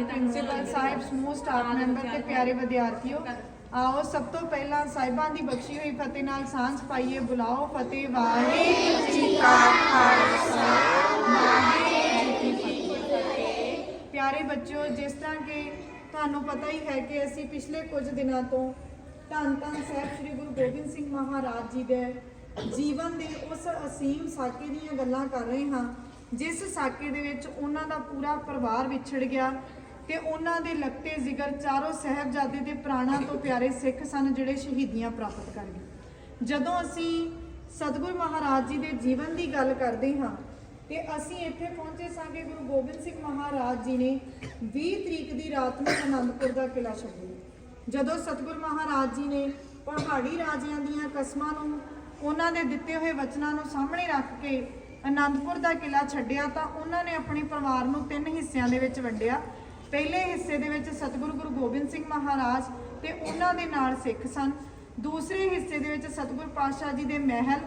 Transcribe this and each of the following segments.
Principal ਸਾਹਿਬ ਸਮੂਹ staff member ਤੇ ਪਿਆਰੇ ਵਿਦਿਆਰਥੀਓ ਆਓ ਸਭ ਤੋਂ ਪਹਿਲਾਂ ਸਾਹਿਬਾਂ ਦੀ ਬਖਸ਼ੀ ਹੋਈ ਫਤਿਹ ਨਾਲ ਸਾਂਝ ਪਾਈਏ ਬੁਲਾਓ ਫਤਿਹ ਵਾਹਿਗੁਰੂ ਜੀ ਕਾ ਖਾਲਸਾ ਵਾਹਿਗੁਰੂ ਜੀ ਕੀ ਫਤਿਹ। ਪਿਆਰੇ ਬੱਚਿਓ ਜਿਸ ਤਰ੍ਹਾਂ ਕਿ ਤੁਹਾਨੂੰ ਪਤਾ ਹੀ ਹੈ ਕਿ ਅਸੀਂ ਪਿਛਲੇ ਕੁਝ ਦਿਨਾਂ ਤੋਂ ਧੰਨ ਧੰਨ ਸਾਹਿਬ ਸ੍ਰੀ ਗੁਰੂ ਗੋਬਿੰਦ ਸਿੰਘ ਮਹਾਰਾਜ ਜੀ ਦੇ ਜੀਵਨ ਦੇ ਉਸ ਅਸੀਮ ਸਾਕੇ ਦੀਆਂ ਗੱਲਾਂ ਕਰ ਰਹੇ ਹਾਂ ਜਿਸ ਸਾਕੇ ਦੇ ਵਿੱਚ ਉਹਨਾਂ ਦਾ ਪੂਰਾ ਪਰਿਵਾਰ ਵਿਛੜ ਗਿਆ ਤੇ ਉਹਨਾਂ ਦੇ ਲੱਤੇ ਜ਼ਿਕਰ ਚਾਰੋਂ ਸਾਹਿਬਜ਼ਾਦੇ ਦੇ ਪ੍ਰਾਣਾਂ ਤੋਂ ਪਿਆਰੇ ਸਿੱਖ ਸਨ ਜਿਹੜੇ ਸ਼ਹੀਦੀਆਂ ਪ੍ਰਾਪਤ ਕਰ ਗਏ ਜਦੋਂ ਅਸੀਂ ਸਤਿਗੁਰ ਮਹਾਰਾਜ ਜੀ ਦੇ ਜੀਵਨ ਦੀ ਗੱਲ ਕਰਦੇ ਹਾਂ, ਤੇ ਅਸੀਂ ਇੱਥੇ ਪਹੁੰਚੇ ਸਾਂ ਕਿ ਗੁਰੂ ਗੋਬਿੰਦ ਸਿੰਘ ਮਹਾਰਾਜ ਜੀ ਨੇ 20 ਤਰੀਕ ਦੀ ਰਾਤ ਨੂੰ ਅਨੰਦਪੁਰ ਦਾ ਕਿਲਾ ਛੱਡਿਆ। ਜਦੋਂ ਸਤਿਗੁਰ ਮਹਾਰਾਜ ਜੀ ਨੇ ਪਹਾੜੀ ਰਾਜਿਆਂ ਦੀਆਂ ਕਸਮਾਂ ਨੂੰ, ਉਹਨਾਂ ਦੇ ਦਿੱਤੇ ਹੋਏ ਵਚਨਾਂ ਨੂੰ ਸਾਹਮਣੇ ਰੱਖ ਕੇ ਅਨੰਦਪੁਰ ਦਾ ਕਿਲਾ ਛੱਡਿਆ, ਤਾਂ ਉਹਨਾਂ ਨੇ ਆਪਣੇ ਪਰਿਵਾਰ ਨੂੰ ਤਿੰਨ ਹਿੱਸਿਆਂ ਦੇ ਵਿੱਚ ਵੰਡਿਆ। ਪਹਿਲੇ ਹਿੱਸੇ ਦੇ ਵਿੱਚ ਸਤਿਗੁਰੂ ਗੁਰੂ ਗੋਬਿੰਦ ਸਿੰਘ ਮਹਾਰਾਜ ਤੇ ਉਹਨਾਂ ਦੇ ਨਾਲ ਸਿੱਖ ਸਨ। ਦੂਸਰੇ ਹਿੱਸੇ ਦੇ ਵਿੱਚ ਸਤਿਗੁਰੂ ਪਾਤਸ਼ਾਹ ਜੀ ਦੇ ਮਹਿਲ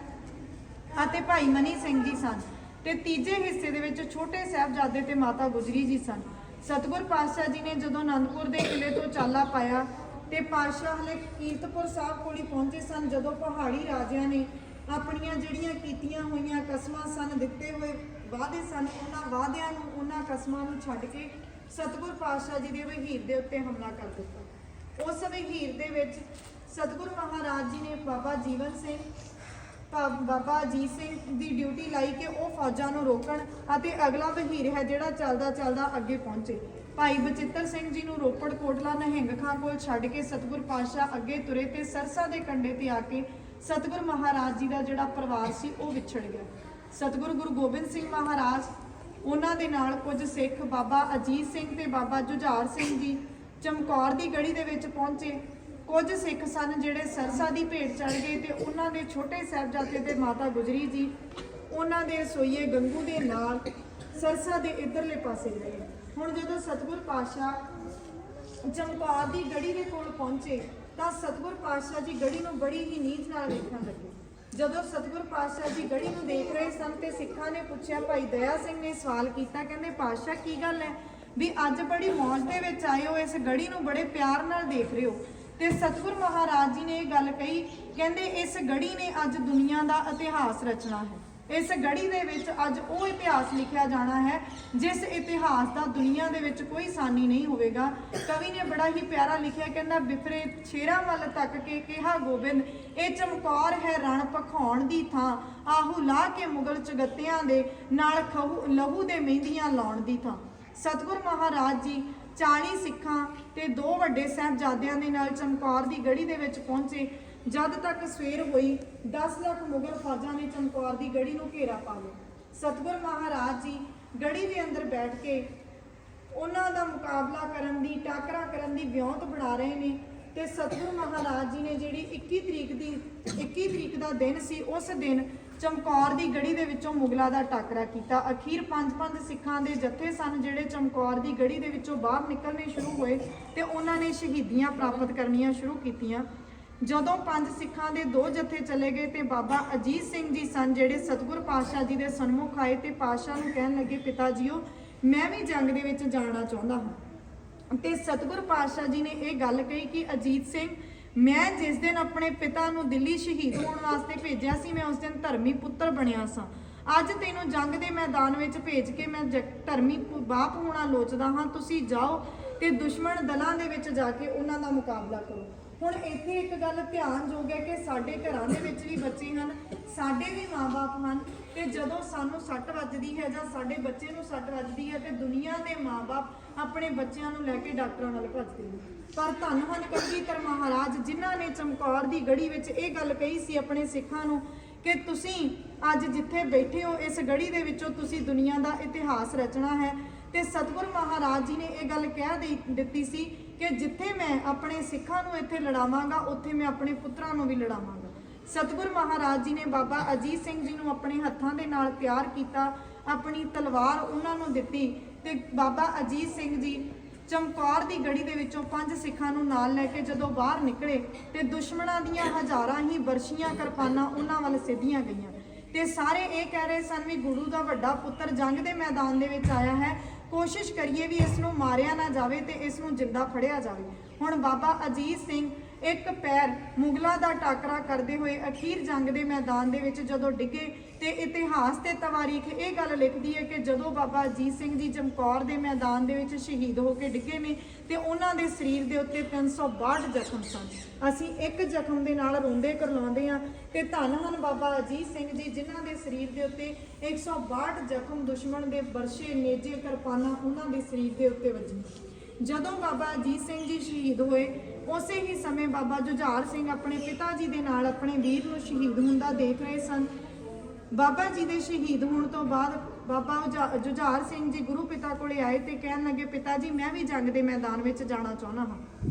ਅਤੇ ਭਾਈ ਮਨੀ ਸਿੰਘ ਜੀ ਸਨ ਤੇ ਤੀਜੇ ਹਿੱਸੇ ਦੇ ਵਿੱਚ ਛੋਟੇ ਸਾਹਿਬਜ਼ਾਦੇ ਤੇ ਮਾਤਾ ਗੁਜਰੀ ਜੀ ਸਨ। ਸਤਿਗੁਰ ਪਾਤਸ਼ਾਹ ਜੀ ਨੇ ਜਦੋਂ ਅਨੰਦਪੁਰ ਦੇ ਕਿਲੇ ਤੋਂ ਚਾਲਾ ਪਾਇਆ ਤੇ ਪਾਤਸ਼ਾਹ ਹਲੇ ਕੀਰਤਪੁਰ ਸਾਹਿਬ ਕੋਲ ਹੀ ਪਹੁੰਚੇ ਸਨ, ਜਦੋਂ ਪਹਾੜੀ ਰਾਜਿਆਂ ਨੇ ਆਪਣੀਆਂ ਜਿਹੜੀਆਂ ਕੀਤੀਆਂ ਹੋਈਆਂ ਕਸਮਾਂ ਸਨ, ਦਿੱਤੇ ਹੋਏ ਵਾਅਦੇ ਸਨ, ਉਹਨਾਂ ਵਾਅਦਿਆਂ ਨੂੰ ਉਹਨਾਂ ਕਸਮਾਂ ਨੂੰ ਛੱਡ ਕੇ ਸਤਿਗੁਰ ਪਾਤਸ਼ਾਹ ਜੀ ਦੇ ਵਹੀਰ ਦੇ ਉੱਤੇ ਹਮਲਾ ਕਰ ਦਿੱਤਾ। ਉਸ ਵਹੀਰ ਦੇ ਵਿੱਚ ਸਤਿਗੁਰ ਮਹਾਰਾਜ ਜੀ ਨੇ ਬਾਬਾ ਜੀਵਨ ਸਿੰਘ ਬਾਬਾ ਅਜੀਤ ਸਿੰਘ ਦੀ ਡਿਊਟੀ ਲਾਈ ਕਿ ਉਹ ਫੌਜਾਂ ਨੂੰ ਰੋਕਣ ਅਤੇ ਅਗਲਾ ਵਹੀਰ ਹੈ ਜਿਹੜਾ ਚੱਲਦਾ ਚੱਲਦਾ ਅੱਗੇ ਪਹੁੰਚੇ। ਭਾਈ ਬਚਿੱਤਰ ਸਿੰਘ ਜੀ ਨੂੰ ਰੋਪੜ ਕੋਟਲਾ ਨਹਿੰਗ ਖਾਂ ਕੋਲ ਛੱਡ ਕੇ ਸਤਿਗੁਰ ਪਾਤਸ਼ਾਹ ਅੱਗੇ ਤੁਰੇ ਤੇ ਸਰਸਾ ਦੇ ਕੰਢੇ ਤੇ ਆ ਕੇ ਸਤਿਗੁਰ ਮਹਾਰਾਜ ਜੀ ਦਾ ਜਿਹੜਾ ਪਰਿਵਾਰ ਸੀ ਉਹ ਵਿਛੜ ਗਿਆ। ਸਤਿਗੁਰ ਗੁਰੂ ਗੋਬਿੰਦ ਸਿੰਘ ਮਹਾਰਾਜ ਉਹਨਾਂ ਦੇ ਨਾਲ ਕੁਝ ਸਿੱਖ ਬਾਬਾ ਅਜੀਤ ਸਿੰਘ ਤੇ ਬਾਬਾ ਜੁਝਾਰ ਸਿੰਘ ਜੀ ਚਮਕੌਰ ਦੀ ਗੜੀ ਦੇ ਵਿੱਚ ਪਹੁੰਚੇ। ਕੁਝ ਸਿੱਖ ਸਨ ਜਿਹੜੇ ਸਰਸਾ ਦੀ ਭੇਟ ਚੜ ਗਏ ਤੇ ਉਹਨਾਂ ਦੇ ਛੋਟੇ ਸਾਹਿਬਜ਼ਾਦੇ ਤੇ ਮਾਤਾ ਗੁਜਰੀ ਜੀ ਉਹਨਾਂ ਦੇ ਸੋਈਏ ਗੰਗੂ ਦੇ ਨਾਲ ਸਰਸਾ ਦੇ ਇਧਰਲੇ ਪਾਸੇ ਗਏ ਹੁਣ ਜਦੋਂ ਸਤਿਗੁਰ ਪਾਤਸ਼ਾਹ ਚਮਕੌਰ ਦੀ ਗੜੀ ਦੇ ਕੋਲ ਪਹੁੰਚੇ ਤਾਂ ਸਤਿਗੁਰ ਪਾਤਸ਼ਾਹ ਜੀ ਗੜੀ ਨੂੰ ਬੜੀ ਹੀ ਨੀਚ ਨਾਲ ਦੇਖਣ ਲੱਗੇ। ਜਦੋਂ ਸਤਿਗੁਰ ਪਾਤਸ਼ਾਹ ਜੀ ਗੜੀ ਨੂੰ ਦੇਖ ਰਹੇ ਸਨ ਤੇ ਸਿੱਖਾਂ ਨੇ ਪੁੱਛਿਆ, ਭਾਈ ਦਇਆ ਸਿੰਘ ਨੇ ਸਵਾਲ ਕੀਤਾ, ਕਹਿੰਦੇ, ਪਾਤਸ਼ਾਹ, ਕੀ ਗੱਲ ਹੈ? ਵੀ ਅੱਜ ਬੜੀ ਮੌਜ ਦੇ ਵਿੱਚ ਆਏ ਹੋ, ਇਸ ਗੜੀ ਨੂੰ ਬੜੇ ਪਿਆਰ ਨਾਲ ਦੇਖ ਰਹੇ ਹੋ। ਤੇ ਸਤਿਗੁਰ ਮਹਾਰਾਜ ਜੀ ਨੇ ਇਹ ਗੱਲ ਕਹੀ, ਕਹਿੰਦੇ, ਇਸ ਗੜੀ ਨੇ ਅੱਜ ਦੁਨੀਆ ਦਾ ਇਤਿਹਾਸ ਰਚਣਾ ਹੈ। ਇਸ ਗੜੀ ਦੇ ਵਿੱਚ ਅੱਜ ਉਹ ਇਤਿਹਾਸ ਲਿਖਿਆ ਜਾਣਾ ਹੈ, ਜਿਸ ਇਤਿਹਾਸ ਦਾ ਦੁਨੀਆ ਦੇ ਵਿੱਚ ਕੋਈ ਸਾਨੀ ਨਹੀਂ ਹੋਵੇਗਾ। ਕਵੀ ਨੇ ਬੜਾ ਹੀ ਪਿਆਰਾ ਲਿਖਿਆ, ਕਹਿੰਦਾ, ਬਿਫਰੇ ਛੇਰਾਂ ਵੱਲ ਤੱਕ ਕੇ ਕਿਹਾ ਗੋਬਿੰਦ, ਇਹ ਚਮਕੌਰ ਹੈ ਰਣ ਪਖਾਉਣ ਦੀ ਥਾਂ। ਆਹੂ ਲਾ ਕੇ ਮੁਗਲ ਚਗੱਤਿਆਂ ਦੇ ਨਾਲ ਖਹੂ, ਲਹੂ ਦੇ ਮਹਿੰਦੀਆਂ ਲਾਉਣ ਦੀ ਥਾਂ। ਸਤਿਗੁਰ ਮਹਾਰਾਜ ਜੀ 40 ਸਿੱਖਾਂ ਤੇ ਦੋ ਵੱਡੇ ਸਾਹਿਬਜ਼ਾਦਿਆਂ ਦੇ ਨਾਲ ਚਮਕੌਰ ਦੀ ਗੜੀ ਦੇ ਵਿੱਚ ਪਹੁੰਚੇ। ਜਦ ਤੱਕ ਸਵੇਰ ਹੋਈ 10 ਲੱਖ ਮੁਗਲ ਫੌਜਾਂ ਨੇ ਚਮਕੌਰ ਦੀ ਗੜੀ ਨੂੰ ਘੇਰਾ ਪਾ ਲਿਆ। ਸਤਿਗੁਰ ਮਹਾਰਾਜ ਜੀ ਗੜੀ ਦੇ ਅੰਦਰ ਬੈਠ ਕੇ ਉਹਨਾਂ ਦਾ ਮੁਕਾਬਲਾ ਕਰਨ ਦੀ, ਟਾਕਰਾ ਕਰਨ ਦੀ ਵਿਉਂਤ ਬਣਾ ਰਹੇ ਨੇ ਤੇ ਸਤਿਗੁਰ ਮਹਾਰਾਜ ਜੀ ਨੇ ਜਿਹੜੀ 21 ਤਰੀਕ ਦੀ 21 ਤਰੀਕ ਦਾ ਦਿਨ ਸੀ, ਉਸ ਦਿਨ ਚਮਕੌਰ ਦੀ ਗੜੀ ਦੇ ਵਿੱਚੋਂ ਮੁਗਲਾਂ ਦਾ ਟਾਕਰਾ ਕੀਤਾ। ਅਖੀਰ ਪੰਜ ਪੰਜ ਸਿੱਖਾਂ ਦੇ ਜੱਥੇ ਸਨ ਜਿਹੜੇ ਚਮਕੌਰ ਦੀ ਗੜੀ ਦੇ ਵਿੱਚੋਂ ਬਾਹਰ ਨਿਕਲਣੇ ਸ਼ੁਰੂ ਹੋਏ ਤੇ ਉਹਨਾਂ ਨੇ ਸ਼ਹੀਦੀਆਂ ਪ੍ਰਾਪਤ ਕਰਨੀਆਂ ਸ਼ੁਰੂ ਕੀਤੀਆਂ। ਜਦੋਂ ਪੰਜ ਸਿੱਖਾਂ ਦੇ ਦੋ ਜਥੇ ਚਲੇ ਗਏ ਤੇ ਬਾਬਾ ਅਜੀਤ ਸਿੰਘ ਜੀ ਸਨ ਜਿਹੜੇ ਸਤਿਗੁਰ ਪਾਤਸ਼ਾਹ ਜੀ ਦੇ ਸਨਮੁਖ ਆਏ ਤੇ ਪਾਤਸ਼ਾਹ ਨੂੰ ਕਹਿਣ ਲੱਗੇ ਪਿਤਾ ਜੀਓ ਮੈਂ ਵੀ ਜੰਗ ਦੇ ਵਿੱਚ ਜਾਣਾ ਚਾਹੁੰਦਾ ਹਾਂ। ਤੇ ਸਤਿਗੁਰ ਪਾਤਸ਼ਾਹ ਜੀ ਨੇ ਇਹ ਗੱਲ ਕਹੀ ਕਿ ਅਜੀਤ ਸਿੰਘ, ਮੈਂ ਜਿਸ ਦਿਨ ਆਪਣੇ ਪਿਤਾ ਨੂੰ ਦਿੱਲੀ ਸ਼ਹੀਦ ਹੋਣ ਵਾਸਤੇ ਭੇਜਿਆ ਸੀ, ਮੈਂ ਉਸ ਦਿਨ ਧਰਮੀ ਪੁੱਤਰ ਬਣਿਆ ਸਾਂ। ਅੱਜ ਤੈਨੂੰ ਜੰਗ ਦੇ ਮੈਦਾਨ ਵਿੱਚ ਭੇਜ ਕੇ ਮੈਂ ਜ- ਧਰਮੀ ਬਾਪ ਹੋਣਾ ਲੋਚਦਾ ਹਾਂ। ਤੁਸੀਂ ਜਾਓ ਤੇ ਦੁਸ਼ਮਣ ਦਲਾਂ ਦੇ ਵਿੱਚ ਜਾ ਕੇ ਉਹਨਾਂ ਦਾ ਮੁਕਾਬਲਾ ਕਰੋ। ਹੁਣ ਇੱਥੇ ਇੱਕ ਗੱਲ ਧਿਆਨਯੋਗ ਹੈ ਕਿ ਸਾਡੇ ਘਰਾਂ ਦੇ ਵਿੱਚ ਵੀ ਬੱਚੇ ਹਨ, ਸਾਡੇ ਵੀ ਮਾਪੇ ਹਨ ਤੇ ਜਦੋਂ ਸਾਨੂੰ ਸੱਟ ਵੱਜਦੀ ਹੈ ਜਾਂ ਸਾਡੇ ਬੱਚੇ ਨੂੰ ਸੱਟ ਵੱਜਦੀ ਹੈ ਤੇ ਦੁਨੀਆ ਦੇ ਮਾਪੇ ਆਪਣੇ ਬੱਚਿਆਂ ਨੂੰ ਲੈ ਕੇ ਡਾਕਟਰਾਂ ਵੱਲ ਭੱਜਦੇ ਨੇ। ਪਰ ਧੰਨ ਹਨ ਕਲਗੀਧਰ ਮਹਾਰਾਜ, ਜਿਨ੍ਹਾਂ ਨੇ ਚਮਕੌਰ ਦੀ ਗੜੀ ਵਿੱਚ ਇਹ ਗੱਲ ਕਹੀ ਸੀ ਆਪਣੇ ਸਿੱਖਾਂ ਨੂੰ ਕਿ ਤੁਸੀਂ ਅੱਜ ਜਿੱਥੇ ਬੈਠੇ ਹੋ, ਇਸ ਗੜੀ ਦੇ ਵਿੱਚੋਂ ਤੁਸੀਂ ਦੁਨੀਆ ਦਾ ਇਤਿਹਾਸ ਰਚਣਾ ਹੈ ਤੇ ਸਤਿਗੁਰ ਮਹਾਰਾਜ ਜੀ ਨੇ ਇਹ ਗੱਲ ਕਹਿ ਦੇ- ਦਿੱਤੀ ਸੀ ਕਿ ਜਿੱਥੇ ਮੈਂ ਆਪਣੇ ਸਿੱਖਾਂ ਨੂੰ ਇੱਥੇ ਲੜਾਵਾਂਗਾ, ਉੱਥੇ ਮੈਂ ਆਪਣੇ ਪੁੱਤਰਾਂ ਨੂੰ ਵੀ ਲੜਾਵਾਂਗਾ। ਸਤਿਗੁਰ ਮਹਾਰਾਜ ਜੀ ਨੇ ਬਾਬਾ ਅਜੀਤ ਸਿੰਘ ਜੀ ਨੂੰ ਆਪਣੇ ਹੱਥਾਂ ਦੇ ਨਾਲ ਤਿਆਰ ਕੀਤਾ, ਆਪਣੀ ਤਲਵਾਰ ਉਹਨਾਂ ਨੂੰ ਦਿੱਤੀ ਤੇ ਬਾਬਾ ਅਜੀਤ ਸਿੰਘ ਜੀ ਚਮਕੌਰ ਦੀ ਗੜੀ ਦੇ ਵਿੱਚੋਂ ਪੰਜ ਸਿੱਖਾਂ ਨੂੰ ਨਾਲ ਲੈ ਕੇ ਜਦੋਂ ਬਾਹਰ ਨਿਕਲੇ ਤੇ ਦੁਸ਼ਮਣਾਂ ਦੀਆਂ ਹਜ਼ਾਰਾਂ ਹੀ ਬਰਸ਼ੀਆਂ, ਕਿਰਪਾਨਾਂ ਉਹਨਾਂ ਵੱਲ ਸਿੱਧੀਆਂ ਗਈਆਂ। ਤੇ ਸਾਰੇ ਇਹ ਕਹਿ ਰਹੇ ਸਨ ਵੀ ਗੁਰੂ ਦਾ ਵੱਡਾ ਪੁੱਤਰ ਜੰਗ ਦੇ ਮੈਦਾਨ ਦੇ ਵਿੱਚ ਆਇਆ ਹੈ ਕੋਸ਼ਿਸ਼ ਕਰੀਏ ਵੀ ਇਸ ਨੂੰ ਮਾਰਿਆ ਨਾ ਜਾਵੇ ਤੇ ਇਸ ਨੂੰ ਜਿੰਦਾ ਫੜਿਆ ਜਾਵੇ। ਹੁਣ ਬਾਬਾ ਅਜੀਤ ਸਿੰਘ ਇੱਕ ਪੈਰ ਮੁਗਲਾਂ ਦਾ ਟਾਕਰਾ ਕਰਦੇ ਹੋਏ ਅਖੀਰ ਜੰਗ ਦੇ ਮੈਦਾਨ ਦੇ ਵਿੱਚ ਜਦੋਂ ਡਿੱਗੇ ਤੇ ਇਤਿਹਾਸ ਤੇ ਤਵਾਰੀਖ ਇਹ ਗੱਲ ਲਿਖਦੀ ਹੈ ਕਿ ਜਦੋਂ ਬਾਬਾ ਅਜੀਤ ਸਿੰਘ ਜੀ ਚਮਕੌਰ ਦੇ ਮੈਦਾਨ ਦੇ ਵਿੱਚ ਸ਼ਹੀਦ ਹੋ ਕੇ ਡਿੱਗੇ ਨੇ ਤੇ ਉਹਨਾਂ ਦੇ ਸਰੀਰ ਦੇ ਉੱਤੇ 362 ਜ਼ਖਮ ਸਨ। ਅਸੀਂ ਇੱਕ ਜ਼ਖਮ ਦੇ ਨਾਲ ਰੋਂਦੇ ਕਰਲਾਉਂਦੇ ਆ ਤੇ ਧੰਨ ਹਨ ਬਾਬਾ ਅਜੀਤ ਸਿੰਘ ਜੀ ਜਿਨ੍ਹਾਂ ਦੇ ਸਰੀਰ ਦੇ ਉੱਤੇ 162 ਜ਼ਖਮ ਦੁਸ਼ਮਣ ਦੇ ਬਰਸ਼ੇ ਨੇਜੇ ਕਿਰਪਾਨਾਂ ਉਹਨਾਂ ਦੇ ਸਰੀਰ ਦੇ ਉੱਤੇ ਵੱਜੀਆਂ। ਜਦੋਂ ਬਾਬਾ ਅਜੀਤ ਸਿੰਘ ਜੀ ਸ਼ਹੀਦ ਹੋਏ ਉਸੇ ਹੀ ਸਮੇਂ ਬਾਬਾ ਜੁਝਾਰ ਸਿੰਘ ਆਪਣੇ ਪਿਤਾ ਜੀ ਦੇ ਨਾਲ ਆਪਣੇ ਵੀਰ ਨੂੰ ਸ਼ਹੀਦ ਹੁੰਦਾ ਦੇਖ ਰਹੇ ਸਨ। ਬਾਬਾ ਜੀ ਦੇ ਸ਼ਹੀਦ ਹੋਣ ਤੋਂ ਬਾਅਦ ਬਾਬਾ ਉਜਾ- ਜੁਝਾਰ ਸਿੰਘ ਜੀ ਗੁਰੂ ਪਿਤਾ ਕੋਲੇ ਆਏ ਤੇ ਕਹਿਣ ਲੱਗੇ, ਪਿਤਾ ਜੀ, ਮੈਂ ਵੀ ਜੰਗ ਦੇ ਮੈਦਾਨ ਵਿੱਚ ਜਾਣਾ ਚਾਹੁੰਦਾ ਹਾਂ।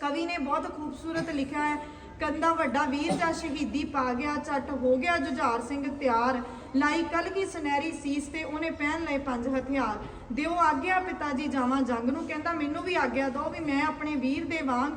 ਕਵੀ ਨੇ ਬਹੁਤ ਖੂਬਸੂਰਤ ਲਿਖਿਆ ਹੈ ਕੰਦਾ ਵੱਡਾ ਵੀਰ ਦਾ ਸ਼ਹੀਦੀ ਪਾ ਗਿਆ, ਝੱਟ ਹੋ ਗਿਆ ਜੁਝਾਰ ਸਿੰਘ ਤਿਆਰ। ਲਾਈ ਕਲਗੀ ਸੁਨਹਿਰੀ ਸੀਸ ਤੇ ਉਹਨੇ ਪਹਿਨ ਲਏ ਪੰਜ ਹਥਿਆਰ। ਦਿਓ ਆਗਿਆ ਪਿਤਾ ਜੀ ਜਾਵਾਂ ਜੰਗ ਨੂੰ। ਕਹਿੰਦਾ, ਮੈਨੂੰ ਵੀ ਆਗਿਆ ਦਿਓ ਵੀ ਮੈਂ ਆਪਣੇ ਵੀਰ ਦੇ ਵਾਂਗ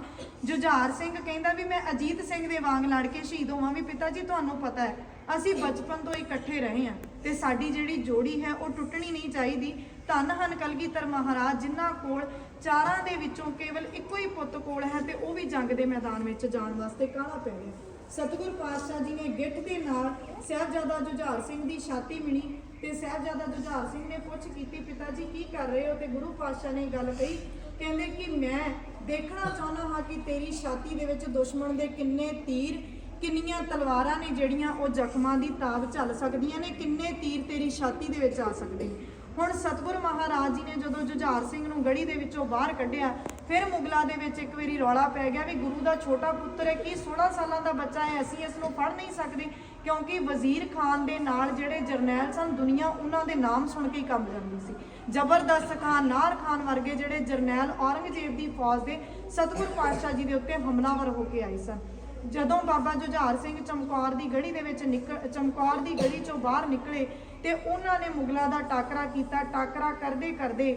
ਜੁਝਾਰ ਸਿੰਘ ਕਹਿੰਦਾ ਵੀ, ਮੈਂ ਅਜੀਤ ਸਿੰਘ ਦੇ ਵਾਂਗ ਲੜ ਕੇ ਸ਼ਹੀਦ ਹੋਵਾਂ ਵੀ। ਪਿਤਾ ਜੀ ਤੁਹਾਨੂੰ ਪਤਾ ਹੈ, ਅਸੀਂ ਬਚਪਨ ਤੋਂ ਇਕੱਠੇ ਰਹੇ ਹਾਂ ਤੇ ਸਾਡੀ ਜਿਹੜੀ ਜੋੜੀ ਹੈ, ਉਹ ਟੁੱਟਣੀ ਨਹੀਂ ਚਾਹੀਦੀ। ਧੰਨ ਹਨ ਕਲਗੀਧਰ ਮਹਾਰਾਜ, ਜਿਨ੍ਹਾਂ ਕੋਲ ਚਾਰਾਂ ਦੇ ਵਿੱਚੋਂ ਕੇਵਲ ਇੱਕੋ ਹੀ ਪੁੱਤ ਕੋਲ ਹੈ ਤੇ ਉਹ ਵੀ ਜੰਗ ਦੇ ਮੈਦਾਨ ਵਿੱਚ ਜਾਣ ਵਾਸਤੇ ਕਾਹਲਾ ਪੈ ਗਿਆ। ਸਤਿਗੁਰ ਪਾਤਸ਼ਾਹ ਜੀ ਨੇ ਗਿੱਠ ਦੇ ਨਾਲ ਸਾਹਿਬਜ਼ਾਦਾ ਜੁਝਾਰ ਸਿੰਘ ਦੀ ਛਾਤੀ ਮਿਣੀ ਤੇ ਸਾਹਿਬਜ਼ਾਦਾ ਜੁਝਾਰ ਸਿੰਘ ਨੇ ਪੁੱਛ ਕੀਤੀ ਪਿਤਾ ਜੀ ਕੀ ਕਰ ਰਹੇ ਹੋ? ਤੇ ਗੁਰੂ ਪਾਤਸ਼ਾਹ ਨੇ ਗੱਲ ਕਹੀ, ਕਹਿੰਦੇ ਕਿ ਮੈਂ ਦੇਖਣਾ ਚਾਹੁੰਦਾ ਹਾਂ ਕਿ ਤੇਰੀ ਛਾਤੀ ਦੇ ਵਿੱਚ ਦੁਸ਼ਮਣ ਦੇ ਕਿੰਨੇ ਤੀਰ, ਕਿੰਨੀਆਂ ਤਲਵਾਰਾਂ ਨੇ ਜਿਹੜੀਆਂ ਉਹ ਜ਼ਖਮਾਂ ਦੀ ਤਾਬ ਝੱਲ ਸਕਦੀਆਂ ਨੇ, ਕਿੰਨੇ ਤੀਰ ਤੇਰੀ ਛਾਤੀ ਦੇ ਵਿੱਚ ਆ ਸਕਦੇ ਨੇ? ਹੁਣ ਸਤਿਗੁਰ ਮਹਾਰਾਜ ਜੀ ਨੇ ਜਦੋਂ ਜੁਝਾਰ ਸਿੰਘ ਨੂੰ ਗੜੀ ਦੇ ਵਿੱਚੋਂ ਬਾਹਰ ਕੱਢਿਆ ਫਿਰ ਮੁਗਲਾਂ ਦੇ ਵਿੱਚ ਇੱਕ ਵਾਰੀ ਰੌਲਾ ਪੈ ਗਿਆ ਵੀ ਗੁਰੂ ਦਾ ਛੋਟਾ ਪੁੱਤਰ ਹੈ, ਕੀ 16 ਸਾਲਾਂ ਦਾ ਬੱਚਾ ਹੈ, ਅਸੀਂ ਇਸ ਨੂੰ ਫੜ ਨਹੀਂ ਸਕਦੇ, ਕਿਉਂਕਿ ਵਜ਼ੀਰ ਖਾਨ ਦੇ ਨਾਲ ਜਿਹੜੇ ਜਰਨੈਲ ਸਨ, ਦੁਨੀਆ ਉਹਨਾਂ ਦੇ ਨਾਮ ਸੁਣ ਕੇ ਹੀ ਕੰਬ ਜਾਂਦੀ ਸੀ। ਜ਼ਬਰਦਸਤ ਖਾਨ, ਨਾਰ ਖਾਨ ਵਰਗੇ ਜਿਹੜੇ ਜਰਨੈਲ ਔਰੰਗਜ਼ੇਬ ਦੀ ਫੌਜ ਦੇ ਸਤਿਗੁਰ ਪਾਤਸ਼ਾਹ ਜੀ ਦੇ ਉੱਤੇ ਹਮਲਾਵਰ ਹੋ ਕੇ ਆਏ ਸਨ। ਜਦੋਂ ਬਾਬਾ ਜੁਝਾਰ ਸਿੰਘ ਚਮਕੌਰ ਦੀ ਗੜੀ ਦੇ ਵਿੱਚ ਨਿਕਲ ਚਮਕੌਰ ਦੀ ਗੜੀ ਚੋਂ ਬਾਹਰ ਨਿਕਲੇ ਤੇ ਉਹਨਾਂ ਨੇ ਮੁਗਲਾਂ ਦਾ ਟਾਕਰਾ ਕੀਤਾ, ਟਾਕਰਾ ਕਰਦੇ ਕਰਦੇ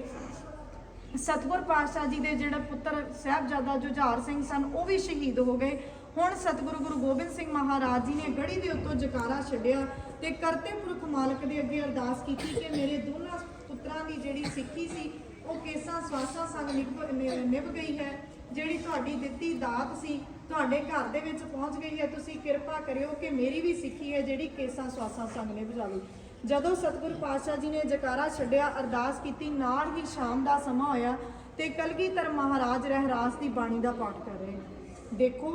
ਸਤਿਗੁਰ ਪਾਤਸ਼ਾਹ ਜੀ ਦੇ ਜਿਹੜੇ ਪੁੱਤਰ ਸਾਹਿਬਜ਼ਾਦਾ ਜੁਝਾਰ ਸਿੰਘ ਸਨ, ਉਹ ਵੀ ਸ਼ਹੀਦ ਹੋ ਗਏ। ਹੁਣ ਸਤਿਗੁਰੂ ਗੁਰੂ ਗੋਬਿੰਦ ਸਿੰਘ ਮਹਾਰਾਜ ਜੀ ਨੇ ਗੜੀ ਦੇ ਉੱਤੋਂ ਜਕਾਰਾ ਛੱਡਿਆ ਤੇ ਕਰਤੇ ਪੁਰਖ ਮਾਲਕ ਦੇ ਅੱਗੇ ਅਰਦਾਸ ਕੀਤੀ ਕਿ ਮੇਰੇ ਦੋਨਾਂ ਪੁੱਤਰਾਂ ਦੀ ਜਿਹੜੀ ਸਿੱਖੀ ਸੀ, ਉਹ ਕੇਸਾਂ ਸਵਾਸਾਂ ਸੰਗ ਨਿਭ ਨਿ- ਨਿਭ ਗਈ ਹੈ। ਜਿਹੜੀ ਤੁਹਾਡੀ ਦਿੱਤੀ ਦਾਤ ਸੀ, ਤੁਹਾਡੇ ਘਰ ਦੇ ਵਿੱਚ ਪਹੁੰਚ ਗਈ ਹੈ। ਤੁਸੀਂ ਕਿਰਪਾ ਕਰਿਓ ਕਿ ਮੇਰੀ ਵੀ ਸਿੱਖੀ ਹੈ, ਜਿਹੜੀ ਕੇਸਾਂ ਸਵਾਸਾਂ ਸੰਗ ਨਿਭ ਜਾਵੇ। ਜਦੋਂ ਸਤਿਗੁਰ ਪਾਤਸ਼ਾਹ ਜੀ ਨੇ ਜਕਾਰਾ ਛੱਡਿਆ, ਅਰਦਾਸ ਕੀਤੀ, ਨਾਲ ਹੀ ਸ਼ਾਮ ਦਾ ਸਮਾਂ ਹੋਇਆ ਤੇ ਕਲਗੀਧਰ ਮਹਾਰਾਜ ਰਹਿਰਾਸ ਦੀ ਬਾਣੀ ਦਾ ਪਾਠ ਕਰ ਰਹੇ ਨੇ। ਦੇਖੋ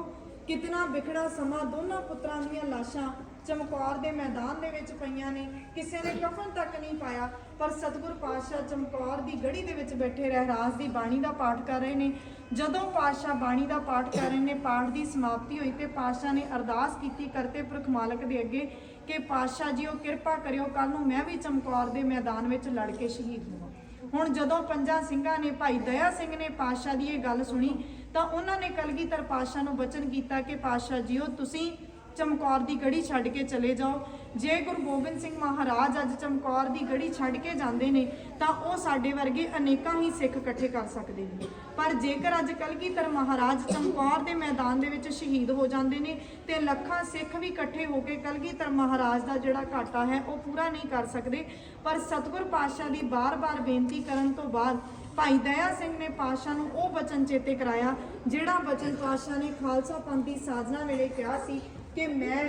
ਕਿਤਨਾ ਵਿਖੜਾ ਸਮਾਂ ਦੋਨਾਂ ਪੁੱਤਰਾਂ ਦੀਆਂ ਲਾਸ਼ਾਂ ਚਮਕੌਰ ਦੇ ਮੈਦਾਨ ਦੇ ਵਿੱਚ ਪਈਆਂ ਨੇ ਕਿਸੇ ਨੇ ਕਫਨ ਤੱਕ ਨਹੀਂ ਪਾਇਆ, ਪਰ ਸਤਿਗੁਰ ਪਾਤਸ਼ਾਹ ਚਮਕੌਰ ਦੀ ਗੜੀ ਦੇ ਵਿੱਚ ਬੈਠੇ ਰਹਿਰਾਸ ਦੀ ਬਾਣੀ ਦਾ ਪਾਠ ਕਰ ਰਹੇ ਨੇ ਜਦੋਂ ਪਾਤਸ਼ਾਹ ਬਾਣੀ ਦਾ ਪਾਠ ਕਰ ਰਹੇ ਨੇ, ਪਾਠ ਦੀ ਸਮਾਪਤੀ ਹੋਈ ਤੇ ਪਾਤਸ਼ਾਹ ਨੇ ਅਰਦਾਸ ਕੀਤੀ, ਕਰਤੇ ਪੁਰਖ ਮਾਲਕ ਦੇ ਅੱਗੇ ਕਿ ਪਾਤਸ਼ਾਹ ਜੀ, ਉਹ ਕਿਰਪਾ ਕਰਿਓ ਕੱਲ ਨੂੰ ਮੈਂ ਵੀ ਚਮਕੌਰ ਦੇ ਮੈਦਾਨ ਵਿੱਚ ਲੜ ਕੇ ਸ਼ਹੀਦ ਹੋਵਾਂ। ਹੁਣ ਜਦੋਂ ਪੰਜਾਂ ਸਿੰਘਾਂ ਨੇ, ਭਾਈ ਦਇਆ ਸਿੰਘ ਨੇ ਪਾਤਸ਼ਾਹ ਦੀ ਇਹ ਗੱਲ ਸੁਣੀ, ਤਾਂ ਉਹਨਾਂ ਨੇ ਕਲਗੀਧਰ ਪਾਤਸ਼ਾਹ ਨੂੰ ਬਚਨ ਕੀਤਾ ਕਿ ਪਾਤਸ਼ਾਹ ਜੀਓ, ਤੁਸੀਂ ਚਮਕੌਰ ਦੀ ਗੜੀ ਛੱਡ ਕੇ ਚਲੇ ਜਾਓ। ਜੇ ਗੁਰੂ ਗੋਬਿੰਦ ਸਿੰਘ ਮਹਾਰਾਜ ਅੱਜ ਚਮਕੌਰ ਦੀ ਗੜੀ ਛੱਡ ਕੇ ਜਾਂਦੇ ਨੇ, ਤਾਂ ਉਹ ਸਾਡੇ ਵਰਗੇ ਅਨੇਕਾਂ ਹੀ ਸਿੱਖ ਇਕੱਠੇ ਕਰ ਸਕਦੇ ਨੇ। ਪਰ ਜੇਕਰ ਅੱਜ ਕਲਗੀਧਰ ਮਹਾਰਾਜ ਚਮਕੌਰ ਦੇ ਮੈਦਾਨ ਦੇ ਵਿੱਚ ਸ਼ਹੀਦ ਹੋ ਜਾਂਦੇ ਨੇ, ਤੇ ਲੱਖਾਂ ਸਿੱਖ ਵੀ ਇਕੱਠੇ ਹੋ ਕੇ ਕਲਗੀਧਰ ਮਹਾਰਾਜ ਦਾ ਜਿਹੜਾ ਘਾਟਾ ਹੈ, ਉਹ ਪੂਰਾ ਨਹੀਂ ਕਰ ਸਕਦੇ। ਪਰ ਸਤਿਗੁਰ ਪਾਤਸ਼ਾਹ ਦੀ ਬਾਰ-ਬਾਰ ਬੇਨਤੀ ਕਰਨ ਤੋਂ ਬਾਅਦ ਭਾਈ ਦਇਆ ਸਿੰਘ ਨੇ ਪਾਤਸ਼ਾਹ ਨੂੰ ਉਹ ਬਚਨ ਚੇਤੇ ਕਰਾਇਆ, ਜਿਹੜਾ ਬਚਨ ਪਾਤਸ਼ਾਹ ਨੇ ਖਾਲਸਾ ਪੰਥ ਦੀ ਸਾਜਨਾ ਵੇਲੇ ਕਿਹਾ ਸੀ ਕਿ ਮੈਂ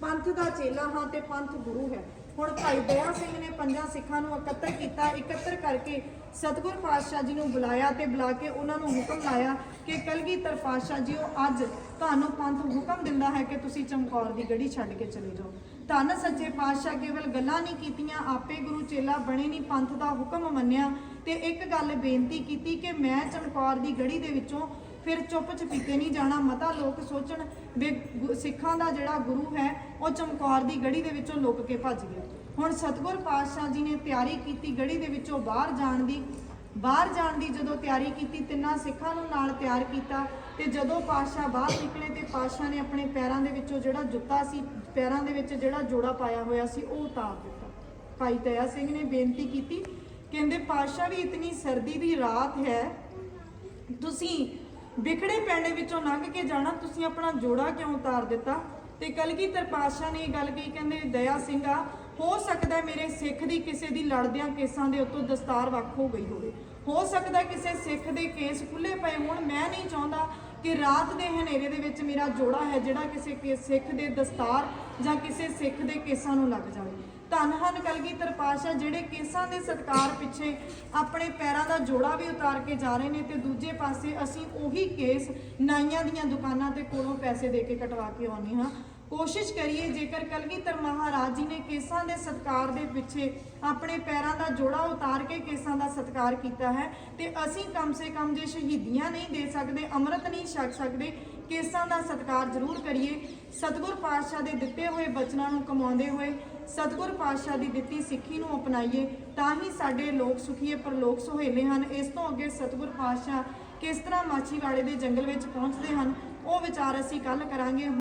ਪੰਥ ਦਾ ਚੇਲਾ ਹਾਂ ਤੇ ਪੰਥ ਗੁਰੂ ਹੈ। ਹੁਣ ਭਾਈ ਦਇਆ ਸਿੰਘ ਨੇ ਪੰਜਾਂ ਸਿੱਖਾਂ ਨੂੰ ਇਕੱਤਰ ਕੀਤਾ, ਇਕੱਤਰ ਕਰਕੇ ਸਤਿਗੁਰ ਪਾਤਸ਼ਾਹ ਜੀ ਨੂੰ ਬੁਲਾਇਆ ਤੇ ਬੁਲਾ ਕੇ ਉਹਨਾਂ ਨੂੰ ਹੁਕਮ ਲਾਇਆ ਕਿ ਕਲਗੀਧਰ ਪਾਤਸ਼ਾਹ ਜੀ ਉਹ ਅੱਜ ਤੁਹਾਨੂੰ ਪੰਥ ਹੁਕਮ ਦਿੰਦਾ ਹੈ ਕਿ ਤੁਸੀਂ ਚਮਕੌਰ ਦੀ ਗੜੀ ਛੱਡ ਕੇ ਚਲੇ ਜਾਓ। ਧੰਨ ਸੱਚੇ ਪਾਤਸ਼ਾਹ ਕੇਵਲ ਗੱਲਾਂ ਨਹੀਂ ਕੀਤੀਆਂ, ਆਪੇ ਗੁਰੂ ਚੇਲਾ ਬਣੇ ਨਹੀਂ ਪੰਥ ਦਾ ਹੁਕਮ ਮੰਨਿਆ ਤੇ ਇੱਕ ਗੱਲ ਬੇਨਤੀ ਕੀਤੀ ਕਿ ਮੈਂ ਚਮਕੌਰ ਦੀ ਗੜੀ ਦੇ ਵਿੱਚੋਂ ਫਿਰ ਚੁੱਪ ਚਪੀਤੇ ਨਹੀਂ ਜਾਣਾ, ਮਤਾ ਲੋਕ ਸੋਚਣ ਵੀ ਗੁ- ਸਿੱਖਾਂ ਦਾ ਜਿਹੜਾ ਗੁਰੂ ਹੈ, ਉਹ ਚਮਕੌਰ ਦੀ ਗੜੀ ਦੇ ਵਿੱਚੋਂ ਲੁੱਕ ਕੇ ਭੱਜ ਗਿਆ। ਹੁਣ ਸਤਿਗੁਰ ਪਾਤਸ਼ਾਹ ਜੀ ਨੇ ਤਿਆਰੀ ਕੀਤੀ ਗੜੀ ਦੇ ਵਿੱਚੋਂ ਬਾਹਰ ਜਾਣ ਦੀ। ਬਾਹਰ ਜਾਣ ਦੀ ਜਦੋਂ ਤਿਆਰੀ ਕੀਤੀ, ਤਿੰਨਾਂ ਸਿੱਖਾਂ ਨੂੰ ਨਾਲ ਤਿਆਰ ਕੀਤਾ ਤੇ ਜਦੋਂ ਪਾਤਸ਼ਾਹ ਬਾਹਰ ਨਿਕਲੇ ਤੇ ਪਾਤਸ਼ਾਹ ਨੇ ਆਪਣੇ ਪੈਰਾਂ ਦੇ ਵਿੱਚੋਂ ਜਿਹੜਾ ਜੁੱਤਾ ਸੀ, ਪੈਰਾਂ ਦੇ ਵਿੱਚ ਜਿਹੜਾ ਜੋੜਾ ਪਾਇਆ ਹੋਇਆ ਸੀ, ਉਹ ਉਤਾਰ ਦਿੱਤਾ। ਭਾਈ ਦਇਆ ਸਿੰਘ ਨੇ ਬੇਨਤੀ ਕੀਤੀ, ਕਹਿੰਦੇ, ਪਾਤਸ਼ਾਹ ਵੀ ਇਤਨੀ ਸਰਦੀ ਦੀ ਰਾਤ ਹੈ, ਤੁਸੀਂ ਵਿਖੜੇ ਪੈਣੇ ਵਿੱਚੋਂ ਲੰਘ ਕੇ ਜਾਣਾ, ਤੁਸੀਂ ਆਪਣਾ ਜੋੜਾ ਕਿਉਂ ਉਤਾਰ ਦਿੱਤਾ? ਤੇ ਕਲਗੀਧਰ ਪਾਤਸ਼ਾਹ ਨੇ ਇਹ ਗੱਲ ਕਹੀ, ਕਹਿੰਦੇ, ਦਇਆ ਸਿੰਘਾ ਹੋ ਸਕਦਾ ਮੇਰੇ ਸਿੱਖ ਦੀ ਕਿਸੇ ਦੀ ਲੜਦਿਆਂ ਕੇਸਾਂ ਦੇ ਉੱਤੋਂ ਦਸਤਾਰ ਵੱਖ ਹੋ ਗਈ ਹੋਵੇ। ਹੋ ਸਕਦਾ ਕਿਸੇ ਸਿੱਖ ਦੇ ਕੇਸ ਖੁੱਲੇ ਪਏ ਹੋਣ। ਮੈਂ ਨਹੀਂ ਚਾਹੁੰਦਾ ਕਿ ਰਾਤ ਦੇ ਹਨੇਰੇ ਦੇ ਵਿੱਚ ਮੇਰਾ ਜੋੜਾ ਹੈ ਜਿਹੜਾ ਕਿਸੇ ਕੇ ਸਿੱਖ ਦੇ ਦਸਤਾਰ ਜਾਂ ਕਿਸੇ ਸਿੱਖ ਦੇ ਕੇਸਾਂ ਨੂੰ ਲੱਗ ਜਾਵੇ। ਧੰਨ ਹਨ ਕਲਗੀਧਰ ਪਾਸ਼ਾ ਜਿਹੜੇ ਕੇਸਾਂ ਦੇ ਸਤਕਾਰ ਪਿੱਛੇ ਆਪਣੇ ਪੈਰਾਂ ਦਾ ਜੋੜਾ ਵੀ ਉਤਾਰ ਕੇ ਜਾ ਰਹੇ ਨੇ ਤੇ ਦੂਜੇ ਪਾਸੇ ਅਸੀਂ ਉਹੀ ਕੇਸ ਨਾਈਆਂ ਦੀਆਂ ਦੁਕਾਨਾਂ ਤੇ ਕੋਲੋਂ ਪੈਸੇ ਦੇ ਕੇ ਕਟਵਾ ਕੇ ਆਉਂਦੇ ਹਾਂ। ਕੋਸ਼ਿਸ਼ ਕਰੀਏ, ਜੇਕਰ ਕਲਗੀਧਰ ਮਹਾਰਾਜ ਜੀ ਨੇ ਕੇਸਾਂ ਦੇ ਸਤਕਾਰ ਦੇ ਪਿੱਛੇ ਆਪਣੇ ਪੈਰਾਂ ਦਾ ਜੋੜਾ ਉਤਾਰ ਕੇ ਕੇਸਾਂ ਦਾ ਸਤਕਾਰ ਕੀਤਾ ਹੈ, ਤੇ ਅਸੀਂ ਕਮ ਸੇ ਕਮ ਜੇ ਸ਼ਹੀਦੀਆਂ ਨਹੀਂ ਦੇ ਸਕਦੇ, ਅੰਮ੍ਰਿਤ ਨਹੀਂ ਛਕ ਸਕਦੇ, ਕੇਸਾਂ ਦਾ ਸਤਕਾਰ ਜ਼ਰੂਰ ਕਰੀਏ। ਸਤਿਗੁਰ ਪਾਤਸ਼ਾਹ ਦੇ ਦਿੱਤੇ ਹੋਏ ਬਚਨਾਂ ਨੂੰ ਕਮਾਉਂਦੇ ਹੋਏ ਸਤਿਗੁਰ ਪਾਤਸ਼ਾਹ ਦੀ ਦਿੱਤੀ ਸਿੱਖੀ ਨੂੰ ਅਪਣਾਈਏ, ਤਾਂ ਹੀ ਸਾਡੇ ਲੋਕ ਸੁਖੀਏ, ਪਰਲੋਕ ਸੁਹੇਲੇ ਹਨ। ਇਸ ਤੋਂ ਅੱਗੇ ਸਤਿਗੁਰ ਪਾਤਸ਼ਾਹ ਕਿਸ ਤਰ੍ਹਾਂ ਮਾਛੀਵਾੜੇ ਦੇ ਜੰਗਲ ਵਿੱਚ ਪਹੁੰਚਦੇ ਹਨ, ਉਹ ਵਿਚਾਰ ਅਸੀਂ ਕੱਲ ਕਰਾਂਗੇ।